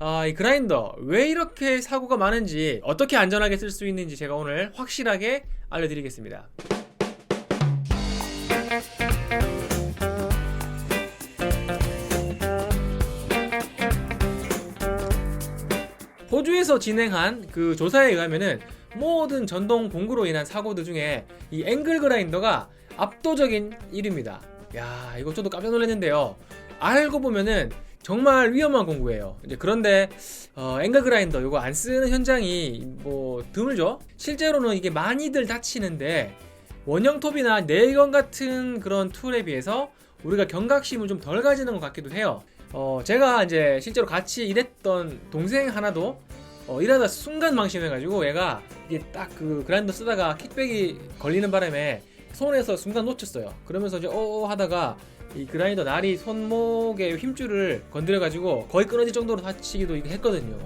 아, 이 그라인더 왜 이렇게 사고가 많은지 어떻게 안전하게 쓸 수 있는지 제가 오늘 확실하게 알려드리겠습니다. 호주에서 진행한 그 조사에 의하면은 모든 전동 공구로 인한 사고들 중에 이 앵글 그라인더가 압도적인 1위입니다. 야, 이거 저도 깜짝 놀랐는데요. 알고 보면은 정말 위험한 공구예요. 이제 그런데 어, 앵글 그라인더 이거 안 쓰는 현장이 뭐 드물죠. 실제로는 이게 많이들 다치는데 원형 톱이나 네일건 같은 그런 툴에 비해서 우리가 경각심을 좀 덜 가지는 것 같기도 해요. 어, 제가 이제 실제로 같이 일했던 동생 하나도 어, 일하다 순간 망신해가지고 얘가 이게 딱 그 그라인더 쓰다가 킥백이 걸리는 바람에 손에서 순간 놓쳤어요. 그러면서 이제 어어 하다가 이 그라인더 날이 손목에 힘줄을 건드려가지고 거의 끊어질 정도로 다치기도 했거든요.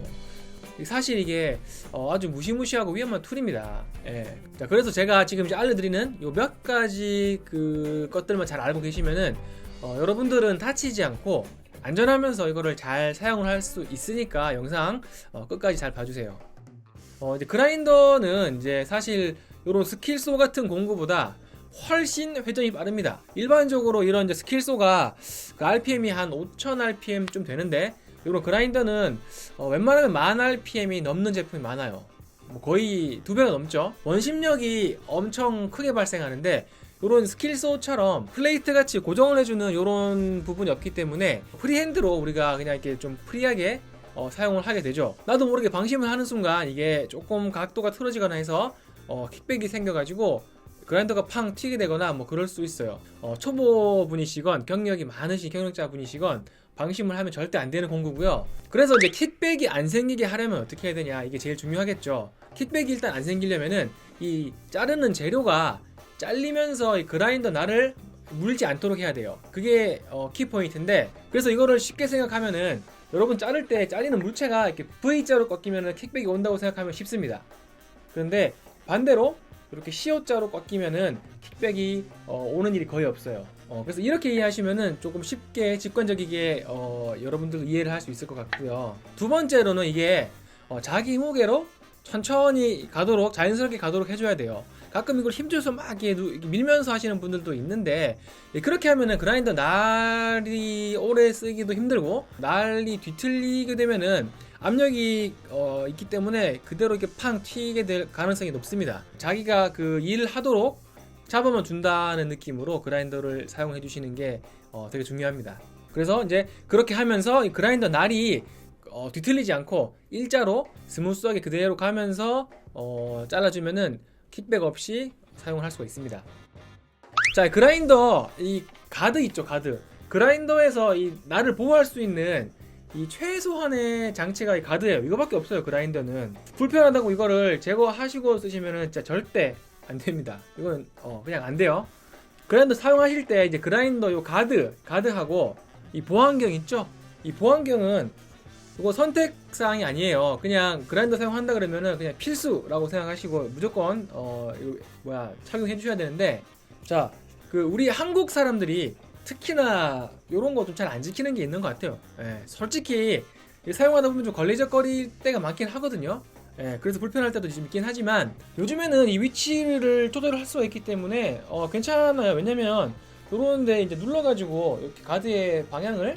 사실 이게 어, 아주 무시무시하고 위험한 툴입니다. 예. 자, 그래서 제가 지금 이제 알려드리는 요 몇 가지 그 것들만 잘 알고 계시면은 어, 여러분들은 다치지 않고 안전하면서 이거를 잘 사용을 할 수 있으니까 영상 어, 끝까지 잘 봐주세요. 어, 이제 그라인더는 이제 사실 이런 스킬소 같은 공구보다 훨씬 회전이 빠릅니다. 일반적으로 이런 이제 스킬소가 그 RPM이 한 5000 RPM 좀 되는데 이런 그라인더는 어, 웬만하면 만 RPM이 넘는 제품이 많아요. 뭐 거의 두 배가 넘죠. 원심력이 엄청 크게 발생하는데 이런 스킬소처럼 플레이트 같이 고정을 해주는 이런 부분이 없기 때문에 프리핸드로 우리가 그냥 이렇게 좀 프리하게 어, 사용을 하게 되죠. 나도 모르게 방심을 하는 순간 이게 조금 각도가 틀어지거나 해서 어, 킥백이 생겨가지고 그라인더가 팡 튀게 되거나 뭐 그럴 수 있어요. 어, 초보분이시건 경력이 많으신 경력자분이시건 방심을 하면 절대 안 되는 공구고요. 그래서 이제 킥백이 안 생기게 하려면 어떻게 해야 되냐 이게 제일 중요하겠죠. 킥백이 일단 안 생기려면은 이 자르는 재료가 잘리면서 이 그라인더 날을 물지 않도록 해야 돼요. 그게 어, 키포인트인데 그래서 이거를 쉽게 생각하면은 여러분 자를 때 잘리는 물체가 이렇게 V자로 꺾이면은 킥백이 온다고 생각하면 쉽습니다. 그런데 반대로 이렇게 C자로 꺾이면은 킥백이 어, 오는 일이 거의 없어요. 어, 그래서 이렇게 이해하시면은 조금 쉽게 직관적이게 어, 여러분들 이해를 할 수 있을 것 같고요. 두 번째로는 이게 어, 자기 무게로 천천히 가도록 자연스럽게 가도록 해줘야 돼요. 가끔 이걸 힘줘서 막 이렇게 밀면서 하시는 분들도 있는데 예, 그렇게 하면은 그라인더 날이 오래 쓰기도 힘들고 날이 뒤틀리게 되면은 압력이 어, 있기 때문에 그대로 이렇게 팡 튀게 될 가능성이 높습니다. 자기가 그 일을 하도록 잡아만 준다는 느낌으로 그라인더를 사용해 주시는 게 어, 되게 중요합니다. 그래서 이제 그렇게 하면서 이 그라인더 날이 어, 뒤틀리지 않고 일자로 스무스하게 그대로 가면서 어, 잘라주면은 킥백 없이 사용을 할 수가 있습니다. 자, 그라인더 이 가드 있죠, 가드. 그라인더에서 이 날을 보호할 수 있는 이 최소한의 장치가 이 가드예요. 이거밖에 없어요, 그라인더는. 불편하다고 이거를 제거하시고 쓰시면은 진짜 절대 안 됩니다. 이건 어, 그냥 안 돼요. 그라인더 사용하실 때 이제 그라인더 요 가드, 가드하고 이 보안경 있죠? 이 보안경은 이거 선택 사항이 아니에요. 그냥 그라인더 사용한다 그러면은 그냥 필수라고 생각하시고 무조건 어 이거 뭐야 착용해 주셔야 되는데 자 그 우리 한국 사람들이 특히나 이런 거 좀 잘 안 지키는 게 있는 것 같아요. 예, 솔직히 이 사용하다 보면 좀 걸리적거릴 때가 많긴 하거든요. 예, 그래서 불편할 때도 좀 있긴 하지만 요즘에는 이 위치를 조절을 할 수가 있기 때문에 어, 괜찮아요. 왜냐면 요런데 이제 눌러가지고 이렇게 가드의 방향을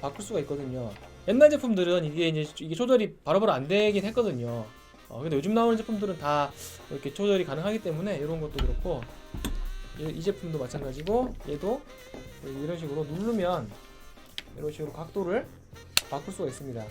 바꿀 수가 있거든요. 옛날 제품들은 이게 이제 이게 조절이 바로바로 안 되긴 했거든요. 어, 근데 요즘 나오는 제품들은 다 이렇게 조절이 가능하기 때문에 이런 것도 그렇고 이, 이 제품도 마찬가지고 얘도 이런 식으로 누르면 이런 식으로 각도를 바꿀 수가 있습니다.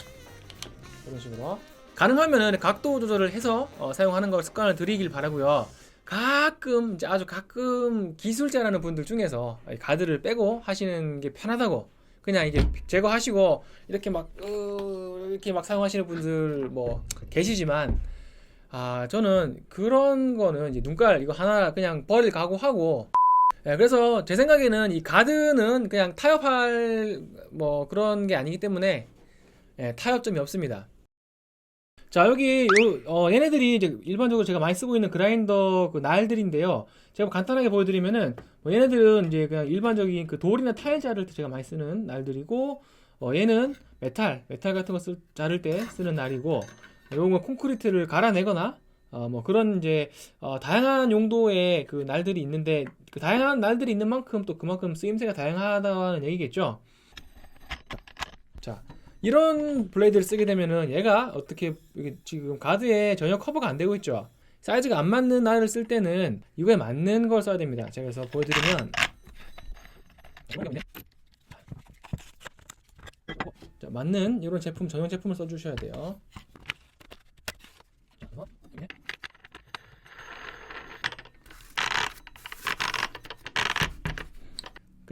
이런 식으로 가능하면은 각도 조절을 해서 어, 사용하는 걸 습관을 들이길 바라고요. 가끔 이제 아주 가끔 기술자라는 분들 중에서 이 가드를 빼고 하시는 게 편하다고 그냥 이게 제거하시고 이렇게 막 으, 이렇게 막 사용하시는 분들 뭐 계시지만 아 저는 그런 거는 이제 눈깔 이거 하나 그냥 버릴 각오하고 예, 그래서 제 생각에는 이 가드는 그냥 타협할 뭐 그런 게 아니기 때문에 예, 타협점이 없습니다. 자 여기 요, 어, 얘네들이 이제 일반적으로 제가 많이 쓰고 있는 그라인더 그 날들인데요. 제가 간단하게 보여드리면은 뭐 얘네들은 이제 그냥 일반적인 그 돌이나 타일 자를 때 제가 많이 쓰는 날들이고 어, 얘는 메탈, 메탈 같은 거 쓸, 자를 때 쓰는 날이고 이건 건 콘크리트를 갈아내거나 어, 뭐 그런 이제 어, 다양한 용도의 그 날들이 있는데 그 다양한 날들이 있는 만큼 또 그만큼 쓰임새가 다양하다는 얘기겠죠. 자, 이런 블레이드를 쓰게 되면은 얘가 어떻게 지금 가드에 전혀 커버가 안 되고 있죠. 사이즈가 안 맞는 날을 쓸 때는 이거에 맞는 걸 써야 됩니다. 제가 그래서 보여드리면 자, 맞는 이런 제품 전용 제품을 써주셔야 돼요. 자, 이렇게.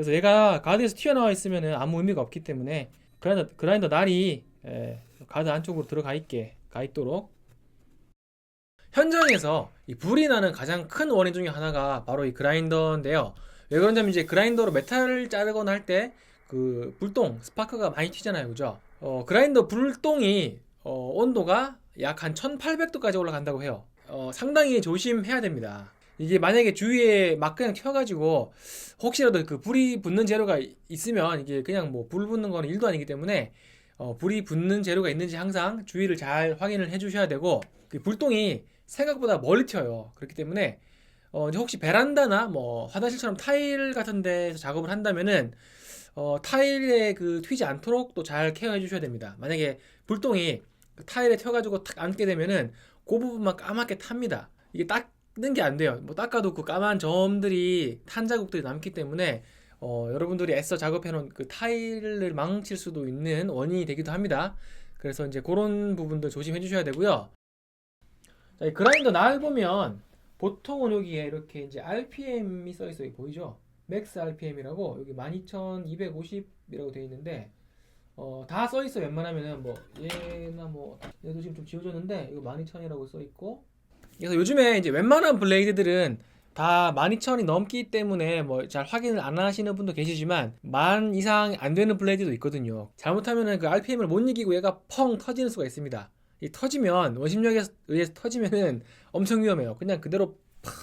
그래서 얘가 가드에서 튀어나와 있으면 아무 의미가 없기 때문에 그라인더, 그라인더 날이 에, 가드 안쪽으로 들어가 있게 가 있도록 현장에서 이 불이 나는 가장 큰 원인 중에 하나가 바로 이 그라인더인데요. 왜 그러냐면 이제 그라인더로 메탈을 자르거나 할 때 그 불똥 스파크가 많이 튀잖아요, 그죠? 어, 그라인더 불똥이 어, 온도가 약 한 1800도까지 올라간다고 해요. 어, 상당히 조심해야 됩니다. 이게 만약에 주위에 막 그냥 튀어가지고 혹시라도 그 불이 붙는 재료가 이- 있으면 이게 그냥 뭐 불 붙는 거는 일도 아니기 때문에 어, 불이 붙는 재료가 있는지 항상 주의를 잘 확인을 해주셔야 되고 그 불똥이 생각보다 멀리 튀어요. 그렇기 때문에 어, 이제 혹시 베란다나 뭐 화장실처럼 타일 같은 데서 작업을 한다면은 어, 타일에 그 튀지 않도록 또 잘 케어해 주셔야 됩니다. 만약에 불똥이 그 타일에 튀어가지고 탁 앉게 되면은 그 부분만 까맣게 탑니다. 이게 닦 는 게 안 돼요. 뭐 닦아도 그 까만 점들이 탄 자국들이 남기 때문에 어, 여러분들이 애써 작업해놓은 그 타일을 망칠 수도 있는 원인이 되기도 합니다. 그래서 이제 그런 부분들 조심해 주셔야 되고요. 자, 이 그라인더 날 보면 보통은 여기에 이렇게 이제 RPM이 써 있어요. 보이죠? 맥스 RPM이라고 여기 12,250이라고 되어 있는데 어, 다 써 있어. 웬만하면은 뭐 얘나 뭐 얘도 지금 좀 지워졌는데 이거 12,000이라고 써 있고 그래서 요즘에 이제 웬만한 블레이드들은 다 12,000이 넘기 때문에 뭐 잘 확인을 안 하시는 분도 계시지만 만 이상 안 되는 블레이드도 있거든요. 잘못하면은 그 RPM을 못 이기고 얘가 펑 터지는 수가 있습니다. 이 터지면 원심력에 의해서 터지면은 엄청 위험해요. 그냥 그대로 팍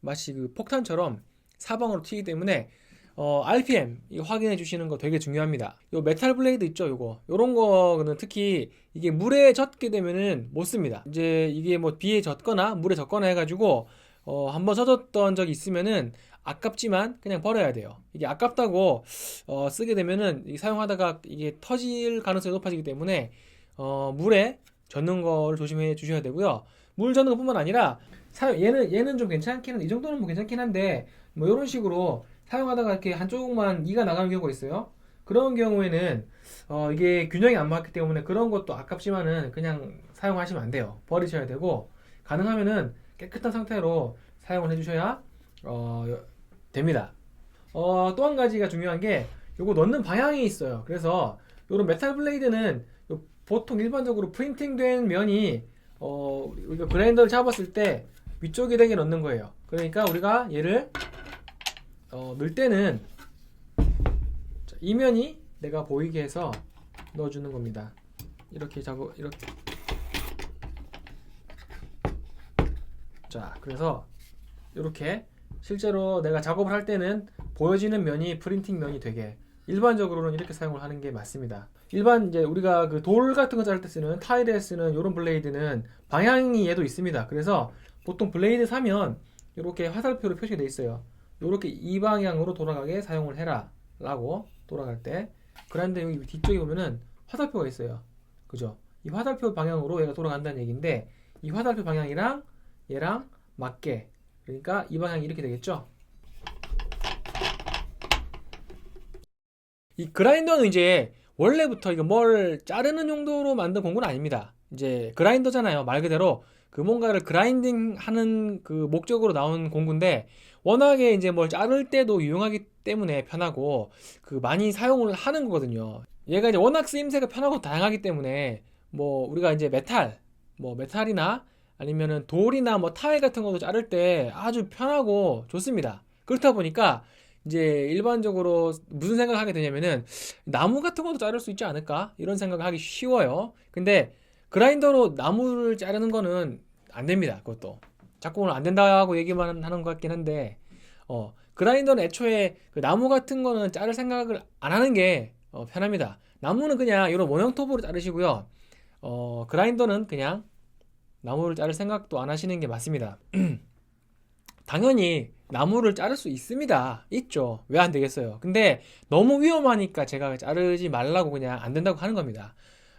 마치 그 폭탄처럼 사방으로 튀기 때문에 어, RPM 확인해 주시는 거 되게 중요합니다. 요 메탈 블레이드 있죠, 요거. 요런 거는 특히 이게 물에 젖게 되면은 못 씁니다. 이제 이게 뭐 비에 젖거나 물에 젖거나 해가지고 어, 한번 젖었던 적이 있으면은 아깝지만 그냥 버려야 돼요. 이게 아깝다고 어, 쓰게 되면은 이 사용하다가 이게 터질 가능성이 높아지기 때문에 어, 물에 젖는 걸 조심해 주셔야 되고요. 물 젖는 것뿐만 아니라 사용 얘는 얘는 좀 괜찮긴 한데 이 정도는 뭐 괜찮긴 한데 뭐 이런 식으로 사용하다가 이렇게 한쪽만 이가 나가는 경우가 있어요. 그런 경우에는 어, 이게 균형이 안 맞기 때문에 그런 것도 아깝지만은 그냥 사용하시면 안 돼요. 버리셔야 되고 가능하면은 깨끗한 상태로 사용을 해주셔야 어, 됩니다. 어, 또 한 가지가 중요한 게 요거 넣는 방향이 있어요. 그래서 요런 메탈 블레이드는 요 보통 일반적으로 프린팅된 면이 어, 우리가 그라인더를 잡았을 때 위쪽에 되게 넣는 거예요. 그러니까 우리가 얘를 어, 넣을 때는 자, 이 면이 내가 보이게 해서 넣어주는 겁니다. 이렇게 작업 이렇게 자 그래서 이렇게 실제로 내가 작업을 할 때는 보여지는 면이 프린팅 면이 되게 일반적으로는 이렇게 사용을 하는 게 맞습니다. 일반 이제 우리가 그 돌 같은 거 자를 때 쓰는 타일에 쓰는 이런 블레이드는 방향이 얘도 있습니다. 그래서 보통 블레이드 사면 이렇게 화살표로 표시가 돼 있어요. 이렇게 이 방향으로 돌아가게 사용을 해라 라고 돌아갈 때 그런데 여기 뒤쪽에 보면은 화살표가 있어요. 그죠? 이 화살표 방향으로 얘가 돌아간다는 얘기인데 이 화살표 방향이랑 얘랑 맞게 그러니까 이 방향이 이렇게 되겠죠? 이 그라인더는 이제 원래부터 이거 뭘 자르는 용도로 만든 공구는 아닙니다. 이제 그라인더잖아요. 말 그대로 그 뭔가를 그라인딩 하는 그 목적으로 나온 공구인데 워낙에 이제 뭘 자를 때도 유용하기 때문에 편하고 그 많이 사용을 하는 거거든요. 얘가 이제 워낙 쓰임새가 편하고 다양하기 때문에 뭐 우리가 이제 메탈 뭐 메탈이나 아니면은 돌이나 뭐 타일 같은 것도 자를 때 아주 편하고 좋습니다. 그렇다 보니까 이제 일반적으로 무슨 생각을 하게 되냐면은 나무 같은 것도 자를 수 있지 않을까 이런 생각을 하기 쉬워요. 근데 그라인더로 나무를 자르는 거는 안 됩니다. 그것도 오늘 안 된다고 얘기만 하는 것 같긴 한데 어 그라인더는 애초에 그 나무 같은 거는 자를 생각을 안 하는 게 어, 편합니다. 나무는 그냥 이런 원형 톱으로 자르시고요. 어, 그라인더는 그냥 나무를 자를 생각도 안 하시는 게 맞습니다. 당연히 나무를 자를 수 있습니다. 있죠. 왜 안 되겠어요? 근데 너무 위험하니까 제가 자르지 말라고 그냥 안 된다고 하는 겁니다.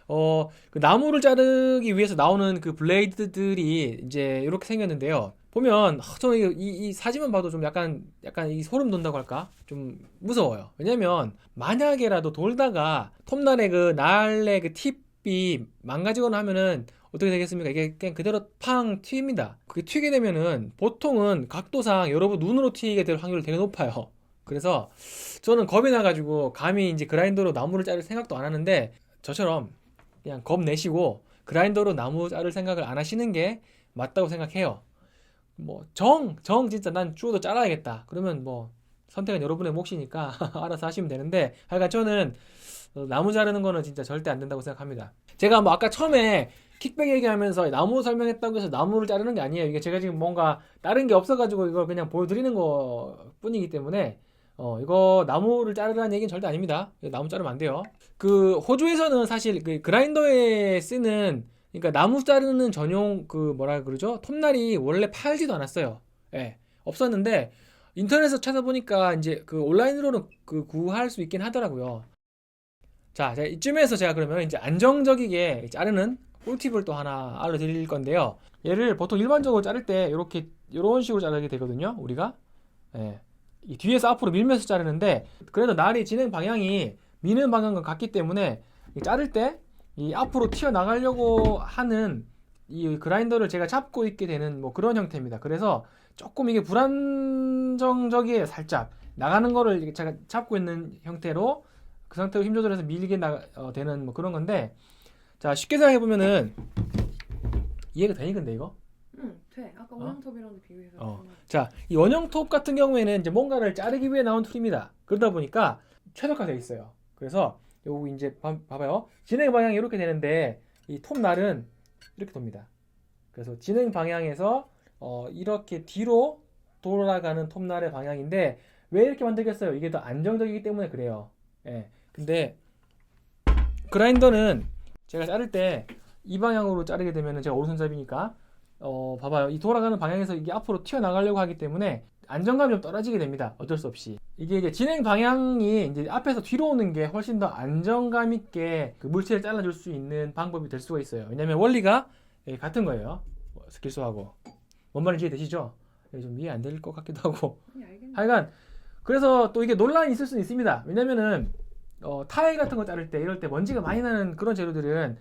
어, 그 나무를 자르기 위해서 나오는 그 블레이드들이 이제 이렇게 생겼는데요. 보면 하, 저는 이, 이, 이 사진만 봐도 좀 약간 약간 이 소름 돋는다고 할까? 좀 무서워요. 왜냐면 만약에라도 돌다가 톱날의 그 날의 그 팁이 망가지거나 하면은 어떻게 되겠습니까? 이게 그냥 그대로 팡 튀입니다. 그게 튀게 되면은 보통은 각도상 여러분 눈으로 튀게 될 확률이 되게 높아요. 그래서 저는 겁이 나가지고 감히 이제 그라인더로 나무를 자를 생각도 안 하는데 저처럼 그냥 겁 내시고 그라인더로 나무 자를 생각을 안 하시는 게 맞다고 생각해요. 뭐 정, 정 진짜 난 주워도 잘라야겠다. 그러면 뭐 선택은 여러분의 몫이니까 알아서 하시면 되는데 하여간 저는 어, 나무 자르는 거는 진짜 절대 안 된다고 생각합니다. 제가 뭐 아까 처음에 킥백 얘기하면서 나무 설명했다고 해서 나무를 자르는 게 아니에요. 이게 제가 지금 뭔가 다른 게 없어가지고 이걸 그냥 보여드리는 거 뿐이기 때문에 어 이거 나무를 자르라는 얘기는 절대 아닙니다. 나무 자르면 안 돼요. 그 호주에서는 사실 그 그라인더에 쓰는 그러니까 나무 자르는 전용 그 뭐라 그러죠? 톱날이 원래 팔지도 않았어요. 예. 없었는데 인터넷에서 찾아보니까 이제 그 온라인으로는 그 구할 수 있긴 하더라고요. 자, 자, 이쯤에서 제가 그러면 이제 안정적이게 자르는 꿀팁을 또 하나 알려드릴 건데요. 얘를 보통 일반적으로 자를 때 이렇게 이런 식으로 자르게 되거든요. 우리가 예. 이 뒤에서 앞으로 밀면서 자르는데 그래도 날이 진행 방향이 미는 방향과 같기 때문에 이 자를 때 이 앞으로 튀어나가려고 하는 이 그라인더를 제가 잡고 있게 되는 뭐 그런 형태입니다. 그래서 조금 이게 불안정적이에요. 살짝 나가는 거를 제가 잡고 있는 형태로 그 상태로 힘 조절해서 밀게 나, 어, 되는 뭐 그런 건데 자 쉽게 생각해 보면은 이해가 되니 근데 이거? 응, 돼. 아까 원형톱이랑도 비교해서. 어. 자, 이 원형 톱 같은 경우에는 이제 뭔가를 자르기 위해 나온 툴입니다. 그러다 보니까 최적화되어 있어요. 그래서 요거 이제 봐, 봐봐요. 진행 방향이 이렇게 되는데 이 톱 날은 이렇게 돕니다. 그래서 진행 방향에서 어, 이렇게 뒤로 돌아가는 톱 날의 방향인데 왜 이렇게 만들겠어요? 이게 더 안정적이기 때문에 그래요. 예. 근데 그라인더는 제가 자를 때 이 방향으로 자르게 되면 제가 오른손잡이니까 어, 봐봐요. 이 돌아가는 방향에서 이게 앞으로 튀어나가려고 하기 때문에 안정감이 좀 떨어지게 됩니다. 어쩔 수 없이. 이게 이제 진행 방향이 이제 앞에서 뒤로 오는 게 훨씬 더 안정감 있게 그 물체를 잘라줄 수 있는 방법이 될 수가 있어요. 왜냐면 원리가 예, 같은 거예요. 뭐, 스킬소하고. 뭔 말인지 이해되시죠? 예, 좀 이해 안 될 것 같기도 하고. 알겠네. 하여간 그래서 또 이게 논란이 있을 수는 있습니다. 왜냐면은 어, 타일 같은 거 자를 때 이럴 때 먼지가 많이 나는 그런 재료들은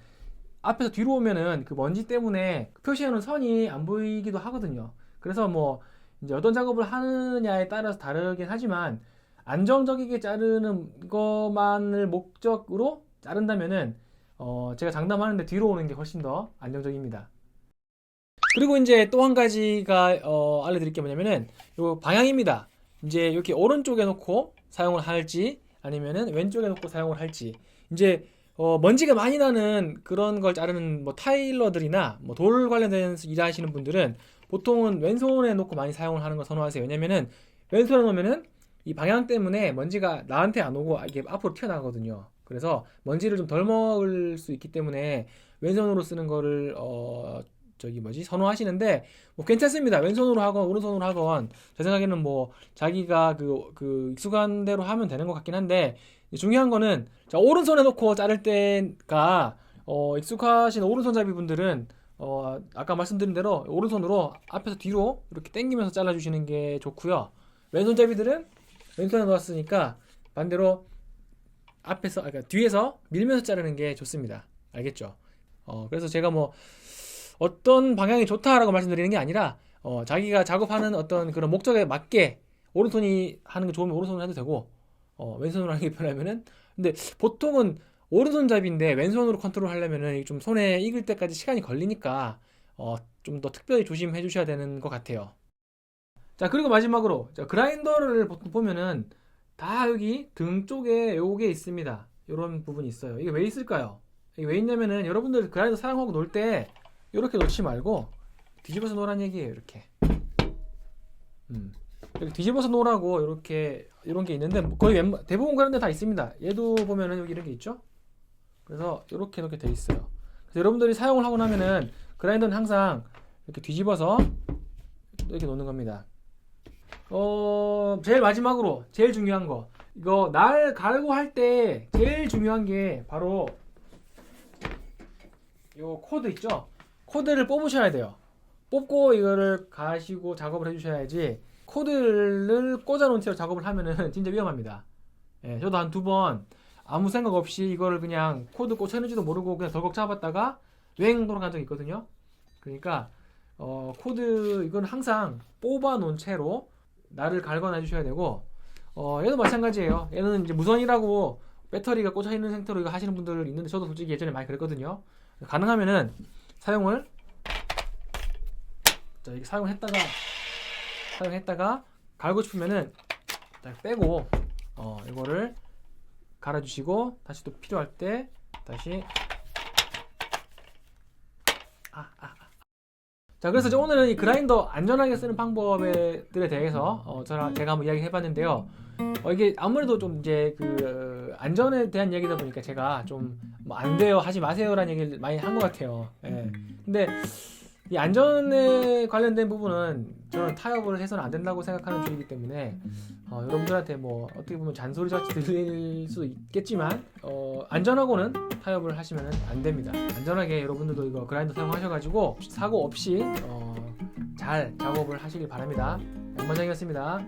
앞에서 뒤로 오면은 그 먼지 때문에 표시하는 선이 안 보이기도 하거든요. 그래서 뭐 이제 어떤 작업을 하느냐에 따라서 다르긴 하지만 안정적이게 자르는 것만을 목적으로 자른다면은 어, 제가 장담하는데 뒤로 오는 게 훨씬 더 안정적입니다. 그리고 이제 또 한 가지가 어, 알려드릴 게 뭐냐면은 요 방향입니다. 이제 이렇게 오른쪽에 놓고 사용을 할지 아니면은 왼쪽에 놓고 사용을 할지 이제 어, 먼지가 많이 나는 그런 걸 자르는 뭐 타일러들이나 뭐 돌 관련된 일하시는 분들은 보통은 왼손에 놓고 많이 사용을 하는 걸 선호하세요. 왜냐면은 왼손에 놓으면은 이 방향 때문에 먼지가 나한테 안 오고 이게 앞으로 튀어나가거든요. 그래서 먼지를 좀 덜 먹을 수 있기 때문에 왼손으로 쓰는 거를 어 저기 뭐지 선호하시는데 뭐 괜찮습니다. 왼손으로 하건 오른손으로 하건 제 생각에는 뭐 자기가 그, 그 익숙한 대로 하면 되는 것 같긴 한데 중요한 거는 자 오른손에 놓고 자를 때가 어 익숙하신 오른손잡이 분들은 어 아까 말씀드린 대로 오른손으로 앞에서 뒤로 이렇게 당기면서 잘라주시는 게 좋고요. 왼손잡이들은 왼손에 놓았으니까 반대로 앞에서 아, 그러니까 뒤에서 밀면서 자르는 게 좋습니다. 알겠죠? 어 그래서 제가 뭐 어떤 방향이 좋다라고 말씀드리는 게 아니라 어, 자기가 작업하는 어떤 그런 목적에 맞게 오른손이 하는 게 좋으면 오른손으로 해도 되고 어, 왼손으로 하는 게 편하면은 근데 보통은 오른손잡이인데 왼손으로 컨트롤 하려면은 좀 손에 익을 때까지 시간이 걸리니까 어, 좀 더 특별히 조심해 주셔야 되는 것 같아요. 자 그리고 마지막으로 자, 그라인더를 보통 보면은 다 여기 등 쪽에 요게 있습니다. 이런 부분이 있어요. 이게 왜 있을까요? 이게 왜 있냐면은 여러분들 그라인더 사용하고 놀 때 이렇게 놓지 말고 뒤집어서 놓으란 얘기예요. 이렇게. 음. 이렇게 뒤집어서 놓으라고 이렇게 이런 게 있는데 거의 웬만- 대부분 그런 데 다 있습니다. 얘도 보면은 여기 이런 게 있죠? 그래서 이렇게 이렇게 돼 있어요. 여러분들이 사용을 하고 나면은 그라인더는 항상 이렇게 뒤집어서 이렇게 놓는 겁니다. 어 제일 마지막으로 제일 중요한 거 이거 날 갈고 할 때 제일 중요한 게 바로 요 코드 있죠? 코드를 뽑으셔야 돼요. 뽑고 이거를 가시고 작업을 해주셔야지 코드를 꽂아놓은 채로 작업을 하면은 진짜 위험합니다. 예, 저도 한 두 번 아무 생각 없이 이거를 그냥 코드 꽂혀있는지도 모르고 그냥 덜컥 잡았다가 웽 돌아간 적이 있거든요. 그러니까 어, 코드 이건 항상 뽑아 놓은 채로 날을 갈거나 해주셔야 되고 어, 얘도 마찬가지예요. 얘는 이제 무선이라고 배터리가 꽂혀 있는 상태로 이거 하시는 분들 있는데 저도 솔직히 예전에 많이 그랬거든요. 가능하면은 사용을 자 이렇게 사용했다가 사용했다가 갈고 싶으면은 딱 빼고 어 이거를 갈아주시고 다시 또 필요할 때 다시 아, 아, 아. 자 그래서 이제 오늘은 이 그라인더 안전하게 쓰는 방법들에 대해서 어, 저랑 제가 한번 이야기 해봤는데요. 어, 이게 아무래도 좀 이제 그 어, 안전에 대한 얘기다 보니까 제가 좀 뭐 안 돼요 하지 마세요라는 얘기를 많이 한 것 같아요. 예. 근데 이 안전에 관련된 부분은 저는 타협을 해서는 안 된다고 생각하는 주의이기 때문에 어, 여러분들한테 뭐 어떻게 보면 잔소리 같이 들릴 수도 있겠지만 어, 안전하고는 타협을 하시면 안 됩니다. 안전하게 여러분들도 이거 그라인더 사용하셔가지고 사고 없이 어, 잘 작업을 하시길 바랍니다. 양반장이었습니다.